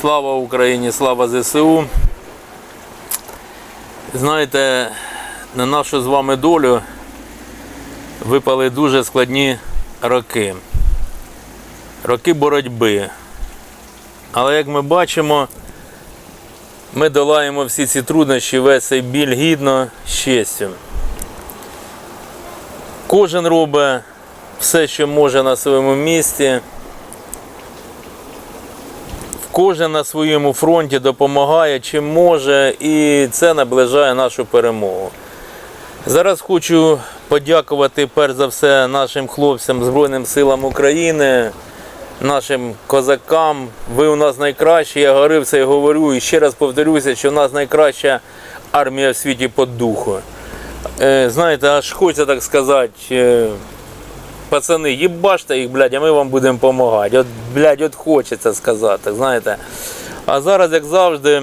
Слава Україні, слава ЗСУ. Знаєте, на нашу з вами долю випали дуже складні роки. Роки боротьби. Але як ми бачимо, ми долаємо всі ці труднощі, весь цей біль гідно з честю. Кожен робить все, що може на своєму місці. Кожен на своєму фронті допомагає чим може, і це наближає нашу перемогу. Зараз хочу подякувати перш за все нашим хлопцям Збройним силам України, нашим козакам. Ви у нас найкращі. Я говорив це і говорю. І ще раз повторюся, що у нас найкраща армія в світі по духу. Е, Знаєте, аж хочеться так сказати. Пацани, їбаште їх, блядь, а ми вам будемо допомагати. От, блядь, от хочеться сказати, знаєте. А зараз, як завжди,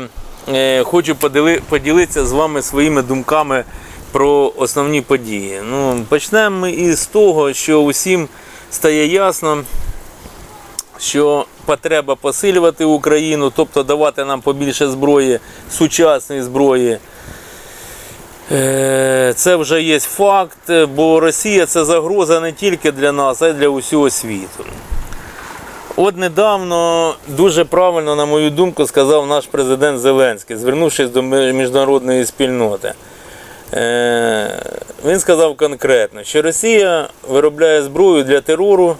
е, хочу поділи, поділитися з вами своїми думками про основні події. Ну, почнемо ми із того, що усім стає ясно, що потреба посилювати Україну, тобто давати нам побільше зброї, сучасної зброї. Е, Це вже є факт, бо Росія це загроза не тільки для нас, а й для усього світу. От недавно дуже правильно, на мою думку, сказав наш президент Зеленський, звернувшись до міжнародної спільноти. Е, Він сказав конкретно, що Росія виробляє зброю для терору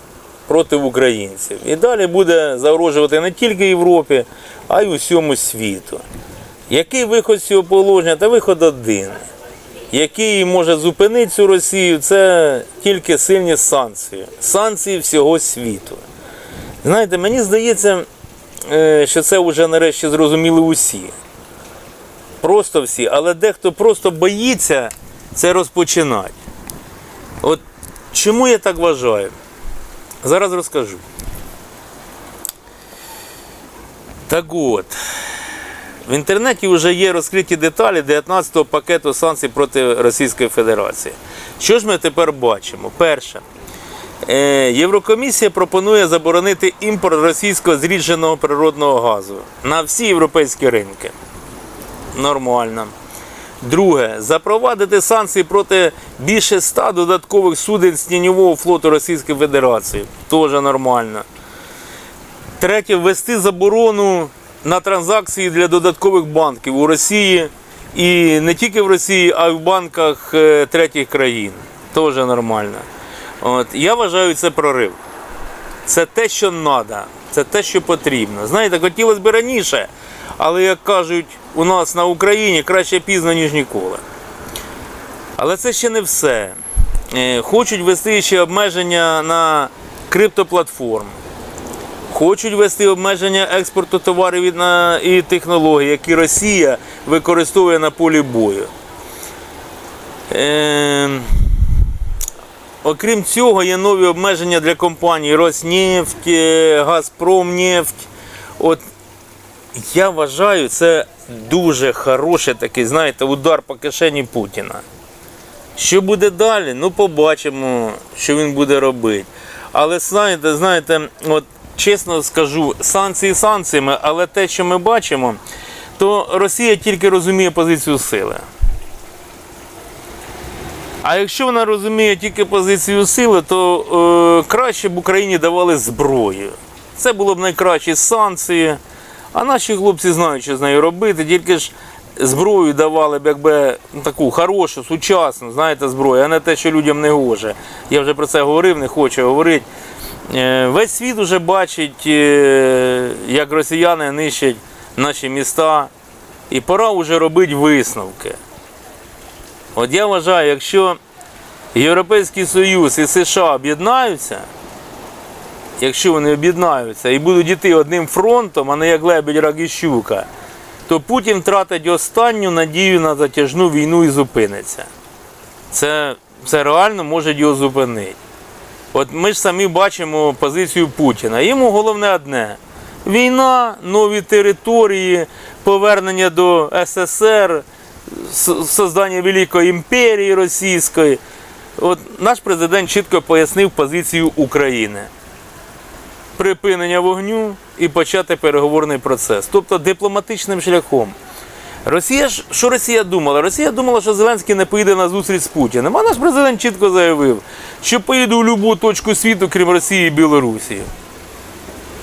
проти українців. І далі буде загрожувати не тільки Європі, а й усьому світу. Який виход з цього положення? Та виход один. Який може зупинити цю Росію, це тільки сильні санкції. Санкції всього світу. Знаєте, мені здається, е, що це вже нарешті зрозуміли усі. Просто всі, але дехто просто боїться це розпочинати. От чому я так вважаю? Зараз розкажу. Так от, в інтернеті вже є розкриті деталі 19-го пакету санкцій проти Російської Федерації. Що ж ми тепер бачимо? Перше, е, Єврокомісія пропонує заборонити імпорт російського зрідженого природного газу на всі європейські ринки. Нормально. Друге, запровадити санкції проти більше ста додаткових суден з тіньового флоту Російської Федерації. Теж нормально. Третє, ввести заборону на транзакції для додаткових банків у Росії і не тільки в Росії, а й в банках е, третіх країн. Теж нормально. От, я вважаю, це прорив. Це те, що треба, це те, що потрібно. Знаєте, хотілося б раніше, але як кажуть у нас на Україні, краще пізно, ніж ніколи. Але це ще не все. Е, Хочуть ввести ще обмеження на криптоплатформи. Хочуть ввести обмеження експорту товарів і технологій, які Росія використовує на полі бою. Е, Окрім цього, є нові обмеження для компаній Роснефть, е, Газпромнефть. От я вважаю, це дуже хороший такий, знаєте, удар по кишені Путіна. Що буде далі? Ну, побачимо, що він буде робити. Але знаєте, знаєте, от чесно скажу, санкції санкціями, але те, що ми бачимо, то Росія тільки розуміє позицію сили. А якщо вона розуміє тільки позицію сили, то е, краще б Україні давали зброю. Це було б найкращі санкції. А наші хлопці знають, що з нею робити, тільки ж зброю давали б якби ну, таку хорошу, сучасну, знаєте, зброю, а не те, що людям не гоже. Я вже про це говорив, не хочу говорити. Е, Весь світ вже бачить, е, як росіяни нищать наші міста, і пора вже робити висновки. От я вважаю, якщо Європейський Союз і США об'єднаються, якщо вони об'єднаються і будуть йти одним фронтом, а не як лебідь рак і щука, то Путін втратить останню надію на затяжну війну і зупиниться. Це, це реально може його зупинити. От ми ж самі бачимо позицію Путіна. Йому головне одне: війна, нові території, повернення до СССР, создання Великої імперії Російської. От наш президент чітко пояснив позицію України. Припинення вогню і почати переговорний процес, тобто дипломатичним шляхом. Росія ж що Росія думала? Росія думала, що Зеленський не поїде на зустріч з Путіним. А наш президент чітко заявив, що поїде у будь-яку точку світу, крім Росії і Білорусі.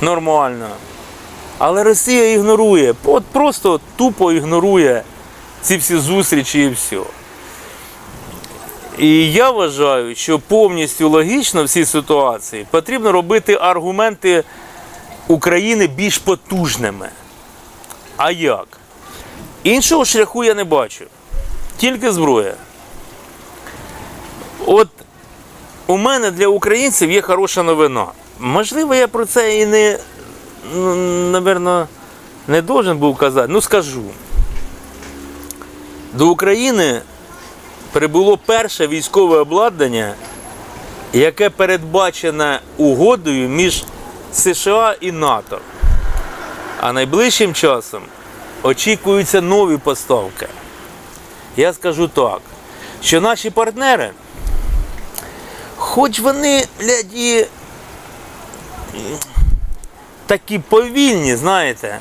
Нормально. Але Росія ігнорує, от просто тупо ігнорує ці всі зустрічі і все. І я вважаю, що повністю логічно в цій ситуації потрібно робити аргументи України більш потужними. А як? Іншого шляху я не бачу. Тільки зброя. От у мене для українців є хороша новина. Можливо, я про це і не, ну, напевно, не должен був казати. Ну скажу. До України прибуло перше військове обладнання, яке передбачене угодою між США і НАТО. А найближчим часом очікуються нові поставки. Я скажу так, що наші партнери, хоч вони, блядь, такі повільні, знаєте,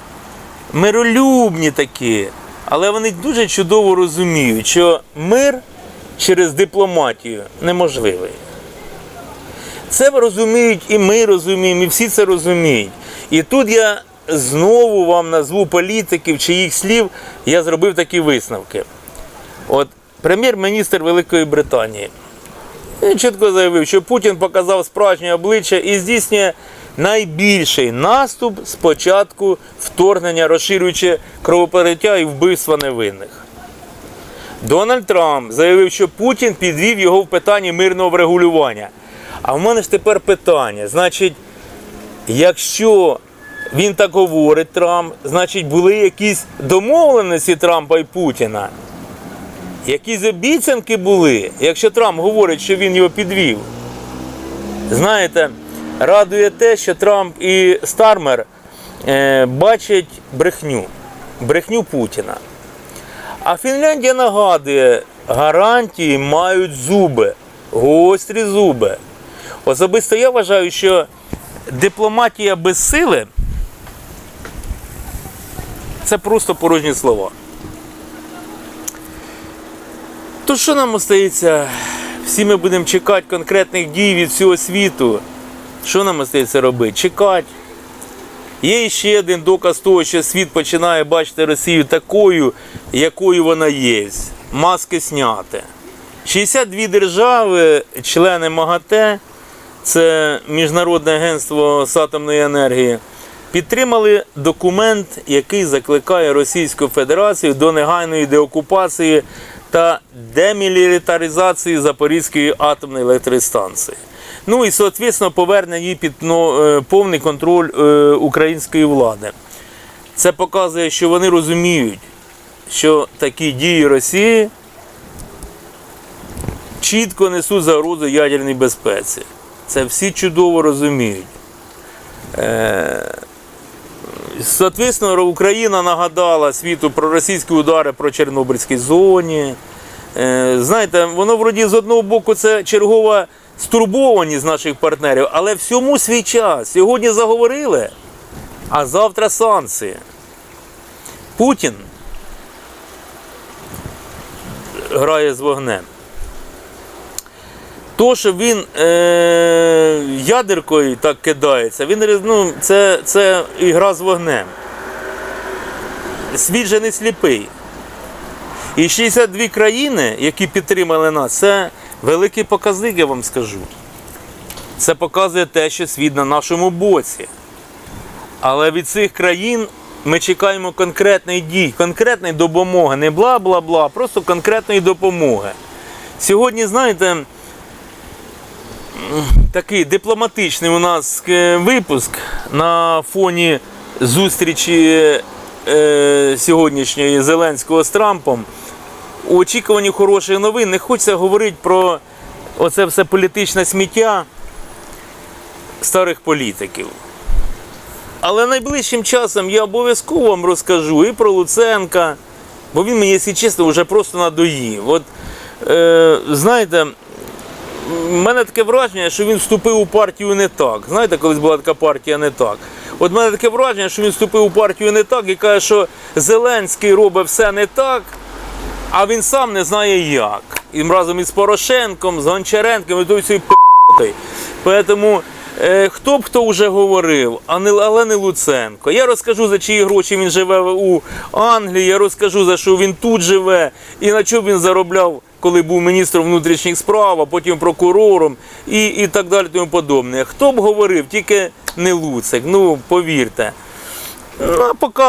миролюбні такі, але вони дуже чудово розуміють, що мир через дипломатію неможливий. Це розуміють і ми розуміємо, і всі це розуміють. І тут я знову вам назву політиків чи їх слів, я зробив такі висновки. От прем'єр-міністр Великої Британії він чітко заявив, що Путін показав справжнє обличчя і здійснює найбільший наступ з початку вторгнення, розширюючи кровопролиття і вбивства невинних. Дональд Трамп заявив, що Путін підвів його в питанні мирного врегулювання. А в мене ж тепер питання: значить, якщо він так говорить, Трамп, значить були якісь домовленості Трампа і Путіна. Якісь обіцянки були, якщо Трамп говорить, що він його підвів. Знаєте, радує те, що Трамп і Стармер е, бачать брехню, брехню Путіна. А Фінляндія нагадує, гарантії мають зуби, гострі зуби. Особисто я вважаю, що дипломатія без сили це просто порожні слова. То що нам остається? Всі ми будемо чекати конкретних дій від всього світу. Що нам остається робити? Чекати. Є ще один доказ того, що світ починає бачити Росію такою, якою вона є. Маски зняти. 62 держави, члени МАГАТЕ, це Міжнародне агентство з атомної енергії, підтримали документ, який закликає Російську Федерацію до негайної деокупації та демілітаризації Запорізької атомної електростанції. Ну і, соответственно, повернення її під ну, повний контроль е, української влади. Це показує, що вони розуміють, що такі дії Росії чітко несуть загрозу ядерній безпеці. Це всі чудово розуміють. Е, Соответственно, Україна нагадала світу про російські удари про Чорнобильській зоні. Е, Знаєте, воно вроді з одного боку це чергова стурбованість наших партнерів, але всьому свій час. Сьогодні заговорили, а завтра санкції. Путін грає з вогнем. То, що він е, ядеркою так кидається, він роз- ну, це, це ігра з вогнем. Світ же не сліпий. І 62 країни, які підтримали нас, це великий показник, я вам скажу. Це показує те, що світ на нашому боці. Але від цих країн ми чекаємо конкретної дій, конкретної допомоги, не бла-бла-бла, просто конкретної допомоги. Сьогодні, знаєте, такий дипломатичний у нас е, випуск на фоні зустрічі е, сьогоднішньої Зеленського з Трампом. У очікуванні хороших новин не хочеться говорити про оце все політичне сміття старих політиків. Але найближчим часом я обов'язково вам розкажу і про Луценка, бо він мені, якщо чесно, вже просто надоїв. От, е, знаєте, мене таке враження, що він вступив у партію не так. Знаєте, колись була така партія не так. От мене таке враження, що він вступив у партію не так і каже, що Зеленський робить все не так, а він сам не знає як. І разом із Порошенком, з Гончаренком і той всією п***й. Тому е, хто б хто вже говорив, а не, але не Луценко. Я розкажу, за чиї гроші він живе у Англії, я розкажу, за що він тут живе, і на чому він заробляв, коли був міністром внутрішніх справ, а потім прокурором і, і так далі. Тому подобне. Хто б говорив, тільки не Луцик, ну повірте. А поки,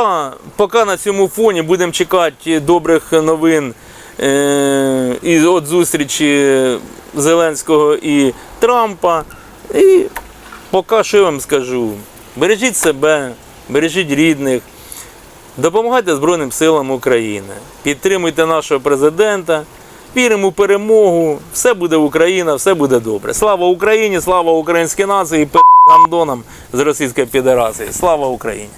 поки на цьому фоні будемо чекати добрих новин е, і от зустрічі Зеленського і Трампа. І поки що я вам скажу: бережіть себе, бережіть рідних, допомагайте Збройним силам України, підтримуйте нашого президента. Віримо у перемогу, все буде Україна, все буде добре. Слава Україні, слава українській нації пи*** гандонам з Російської Федерації. Слава Україні!